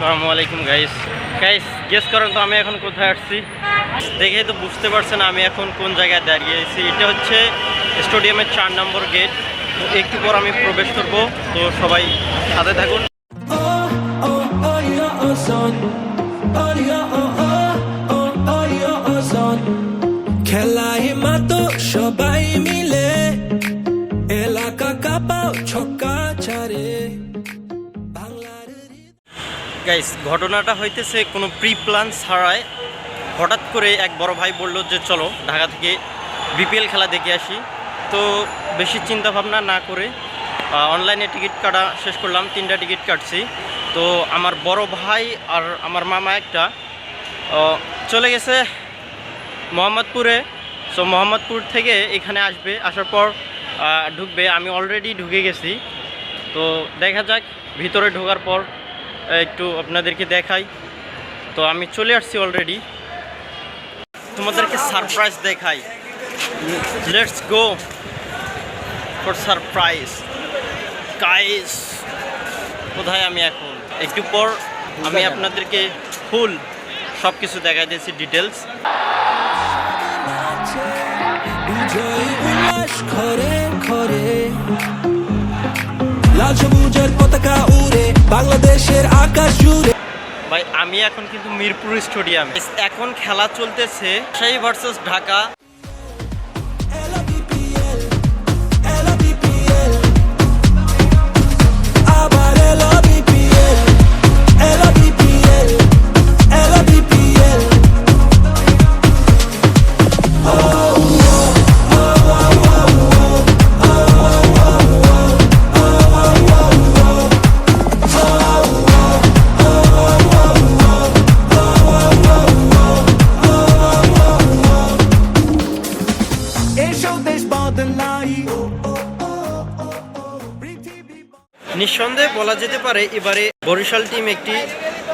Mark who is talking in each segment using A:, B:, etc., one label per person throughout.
A: আসসালামু আলাইকুম guys guys guess করেন তো আমি এখন কোথায় আসছি? দেখেই তো বুঝতে পারছেন আমি এখন কোন জায়গায় দাঁড়িয়েছি এটা হচ্ছে স্টেডিয়ামের চার নম্বর গেট একটু পর আমি প্রবেশ করব। তো সবাই সাথে থাকুন। গাইস ঘটনাটা হইতেছে কোনো প্রি প্ল্যান ছাড়াই হঠাৎ করে এক বড় ভাই বলল যে, চলো ঢাকা থেকে বিপিএল খেলা দেখে আসি। তো বেশি চিন্তা ভাবনা না করে অনলাইনে টিকিট কাটা শেষ করলাম, তিনটা টিকিট কাটছি। তো আমার বড় ভাই আর আমার মামা একটা চলে গেছে মোহাম্মদপুরে। সো মোহাম্মদপুর থেকে এখানে আসবে, আসার পর ঢুকবে। আমি অলরেডি ঢুকে গেছি। তো দেখা যাক, ভিতরে ঢোকার পর একটু আপনাদেরকে দেখাই। তো আমি চলে আসছি অলরেডি তোমাদেরকে সারপ্রাইজ দেখাই। Let's go for surprise guys কোথায় আমি এখন? একটু পর আমি আপনাদেরকে ফুল সব কিছু দেখাই দিয়েছি ডিটেলস
B: ঘরে ঘরে লাল সবুজের পতাকা বাংলাদেশের আকাশ জুড়ে।
A: ভাই, আমি এখন কিন্তু মিরপুর স্টেডিয়াম। এখন খেলা চলতেছে সেই ভার্সেস ঢাকা। নিঃসন্দেহে বলা যেতে পারে এবারে বরিশাল টিম একটি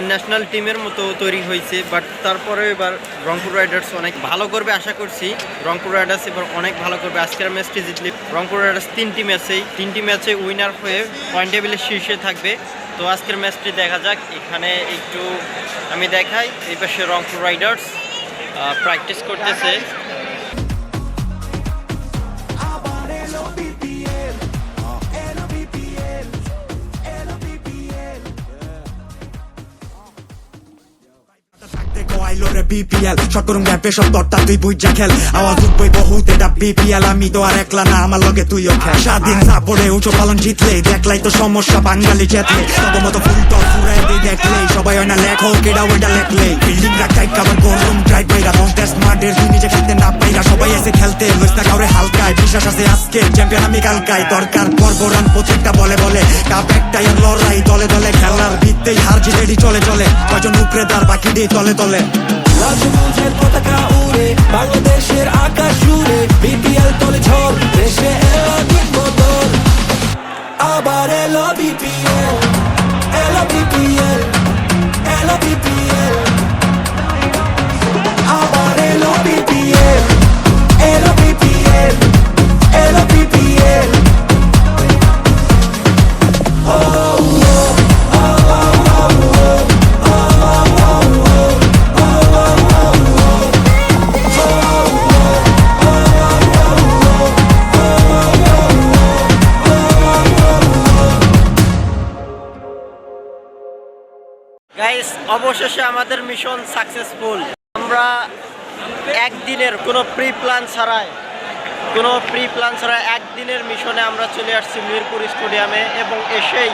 A: ন্যাশনাল টিমের মতো তৈরি হয়েছে বাট তারপরে এবার রংপুর রাইডার্স অনেক ভালো করবে আশা করছি। রংপুর রাইডার্স এবার অনেক ভালো করবে। আজকের ম্যাচটি জিতলে রংপুর রাইডার্স তিনটি ম্যাচেই তিনটি ম্যাচে উইনার হয়ে পয়েন্ট টেবিলের শীর্ষে থাকবে। তো আজকের ম্যাচটি দেখা যাক। এখানে একটু আমি দেখাই, এই পাশে রংপুর রাইডার্স প্র্যাকটিস করতেছে।
C: আইলো বিপিএল সকরুম গ্যাপে সব দরটা তুই বুঝা খেল। আওয়াজ উঠবই বহুত, এটা বিপিএল আমি তো আর একলা না, আমার লগে তুইও খেল। স্বাধীন সাপড়ে উঁচু পালন জিতলে, দেখলাই তো সমস্যা, বাঙালি জেতলে তত ফুল দেখলে সবাই হয় না লেখো কেডা ওইটা লেখলে বিল্ডিং রাখাই কাবার গরম ড্রাইভ বাইরা কন্টেস্ট মাঠের তুই নিজে খেলতে না পাইরা সবাই এসে খেলতে। লইস না কাউরে হালকায়, বিশ্বাস আছে আজকে চ্যাম্পিয়ন আমি কালকায়। দরকার পর্ব রান প্রত্যেকটা বলে বলে। কাপ একটাই লড়াই, দলে দলে খেলার ভিত্তেই হার জিতেডি চলে চলে। কজন উপরে তার বাকি দিয়ে তলে তলে।
B: লাল পতাকা উড়ে, বাংলাদেশের আকাশ জুড়ে বিপিএল তলে ঝড়, দেশে এলো দিন বদল। আবার এলো বিপিএল এলো বিপিএল এলো বিপিএল
A: অবশেষে আমাদের মিশন সাকসেসফুল। আমরা একদিনের কোনো প্রি প্ল্যান ছাড়াই, কোনো প্রি প্ল্যান ছাড়া একদিনের মিশনে আমরা চলে আসছি মিরপুর স্টেডিয়ামে এবং এসেই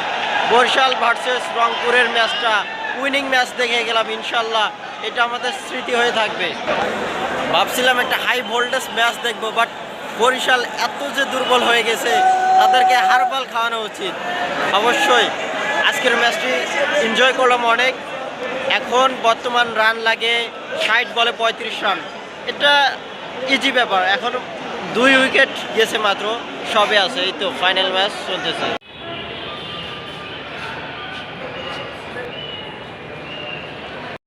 A: বরিশাল ভার্সেস রংপুরের ম্যাচটা, উইনিং ম্যাচ দেখে গেলাম ইনশাল্লাহ এটা আমাদের স্মৃতি হয়ে থাকবে। ভাবছিলাম একটা হাই ভোল্টেজ ম্যাচ দেখব, বাট বরিশাল এত যে দুর্বল হয়ে গেছে, তাদেরকে হারবাল খাওয়ানো উচিত। অবশ্যই আজকের ম্যাচটি এনজয় করলাম অনেক। এখন বর্তমান রান লাগে ষাট বলে পঁয়ত্রিশ রান এটা ইজি ব্যাপার। এখন দুই উইকেট গেছে মাত্র, সবে আছে, এই তো ফাইনাল ম্যাচ চলতেছে।